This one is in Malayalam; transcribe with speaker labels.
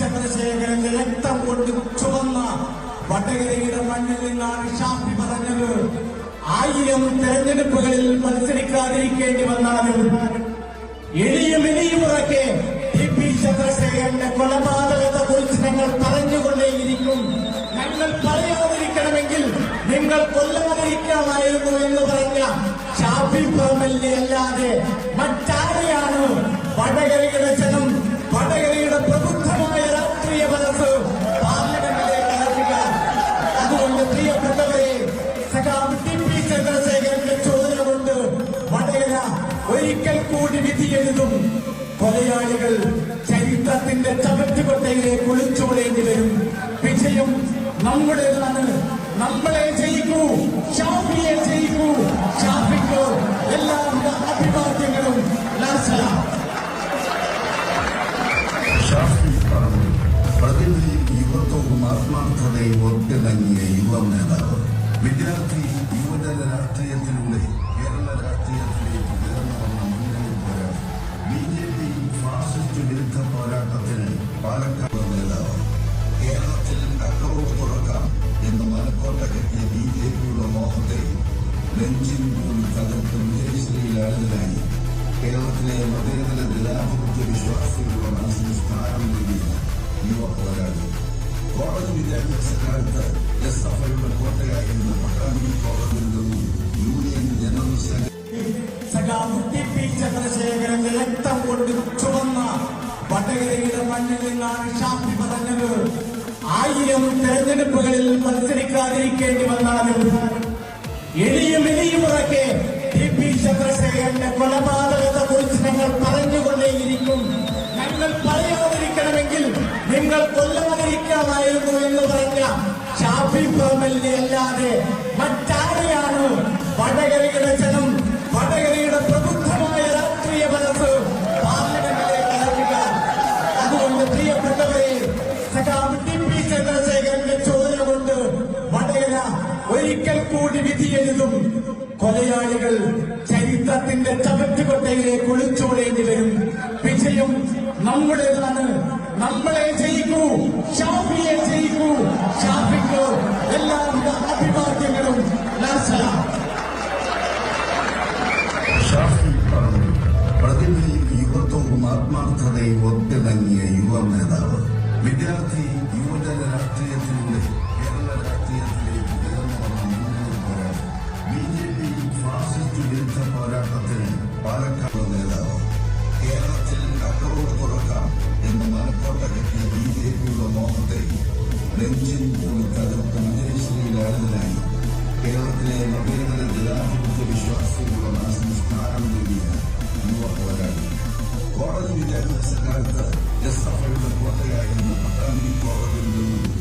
Speaker 1: ചന്ദ്രശേഖരന്റെ രക്തം കൊണ്ട് ചുവന്ന വടകരയുടെ മണ്ണിൽ നിന്നാണ് ഷാഫി പറഞ്ഞത്. ആയിരം തെരഞ്ഞെടുപ്പുകളിൽ മത്സരിക്കാതിരിക്കേണ്ടി വന്നാലും എളിയും എളിയും ഉറക്കെ നിങ്ങൾ കൊല്ലാതിരിക്കാമായിരുന്നു എന്ന് പറഞ്ഞ ഷാഫി പറമ്പലിനെ അല്ലാതെ മറ്റാരെയാണ് വടകരയുടെ ജനം വടകരയുടെ പ്രബുദ്ധമായ രാഷ്ട്രീയ മനസ്സ് പാർലമെന്റിലേക്ക് അയക്കുക അതുകൊണ്ട് പ്രിയപ്പെട്ടവരെ സഖാവ് ടി പി ചന്ദ്രശേഖരന്റെ ചോദന കൊണ്ട് വടകര ഒരിക്കൽ കൂടി വിധി എഴുതും. കൊലയാളികൾ ചരിത്രത്തിന്റെ ചവറ്റുകൊട്ടയിലേക്ക് ഒളിച്ചോടേണ്ടി വരും. വിജയം നമ്മുടേതാണ്. നമ്മളെ ജയിക്കൂ ഷാഫിയെ ജയിക്കൂ ഷാഫിക്കോ എല്ലാവിധ അഭിവാദ്യങ്ങളും
Speaker 2: ഷാഫി പ്രതിഭയും യുവത്വവും ആത്മാർത്ഥതയും ഒത്തിണങ്ങിയ യുവ നേതാവ്. വിദ്യാർത്ഥി യുവജന രാഷ്ട്രീയത്തിലൂടെ കേരള രാഷ്ട്രീയത്തിലേക്ക് ഉയർന്നു വന്ന മുന്നണി പോരാട്ടം ബി ജെ പി ഫാസിസ്റ്റ് വിരുദ്ധ പോരാട്ടത്തിന് പാലക്കാട് നേതാവ്. കേരളത്തിൽ അക്കൗണ്ട് നെഞ്ചിൻ പോലും തകർത്ത് കേരളത്തിലെ മതേതര ജനാധിപത്യ വിശ്വാസികളുടെ മനസ്സിന് സ്ഥാനം നൽകിയ യുവ പോരാളി കോളേജ് വിദ്യാഭ്യാസ കാലത്ത് എസ് എഫ് ഐയുടെ കോട്ടയായിരുന്ന പട്ടാമ്പി കോളേജിൽ നിന്നും യൂണിയൻ ജനറൽ സെക്രട്ടറി
Speaker 1: രക്തം കൊണ്ട് ചുവന്ന വടകരയുടെ മണ്ണിൽ നിന്നാണ് ഷാഫി പറഞ്ഞത് ആയിരം തെരഞ്ഞെടുപ്പുകളിൽ മത്സരിക്കാതിരിക്കേണ്ടി വന്നാലും എളിയും ഉറക്കെ ടി പി ചന്ദ്രശേഖരന്റെ കൊലപാതകത്തെ കുറിച്ച് ഞങ്ങൾ പറഞ്ഞുകൊണ്ടേയിരിക്കും. ഞങ്ങൾ പറയാതിരിക്കണമെങ്കിൽ നിങ്ങൾ കൊല്ലാതിരിക്കാമായിരുന്നു എന്ന് പറഞ്ഞ ഷാഫി പറമ്പലിനെ അല്ലാതെ മറ്റാരെയാണ്? വടകരയുടെ ജനം വടകരയുടെ പ്രബുദ്ധമായ രാഷ്ട്രീയ മനസ്സ് പാർലമെന്റിലേക്ക് അതുകൊണ്ട് പ്രിയപ്പെട്ടവരെ ഒരിക്കൽ കൂടി വിധി എഴുതും. കൊലയാളികൾ ചരിത്രത്തിന്റെ ചവറ്റുകൊട്ടയിലേക്ക് ഒളിച്ചോടേണ്ടി വരും. വിജയം നമ്മുടേതാണ്. നമ്മളെ ജയിക്കൂ. ഷാഫിയെ ജയിക്കൂ. ഷാഫിക്കോ എല്ലാവിധ അഭിവാദ്യങ്ങളും
Speaker 2: ഷാഫി പ്രതിഭയും യുവത്വവും ആത്മാർത്ഥതയും ഒത്തിണങ്ങിയ യുവ നേതാവ്. വിദ്യാർത്ഥി യുവജന രാഷ്ട്രീയത്തിലൂടെ അക്കൗണ്ട് തുറക്കാം എന്ന് മലക്കോട്ട കെട്ടിയ ബി ജെ പിയുടെ മോഹത്തെ നെഞ്ചിൻ പോലും തകർത്ത് വിജയശ്രീലാളിതനായി കേരളത്തിലെ മതേതര ജനാധിപത്യ വിശ്വാസികളുടെ മനസ്സിന് സ്ഥാനം നൽകിയ യുവ പോരാളി കോളേജ് വിദ്യാഭ്യാസ കാലത്ത് എസ് എഫ് കോട്ടയായിരുന്ന പട്ടാമ്പി കോളേജിൽ നിന്നും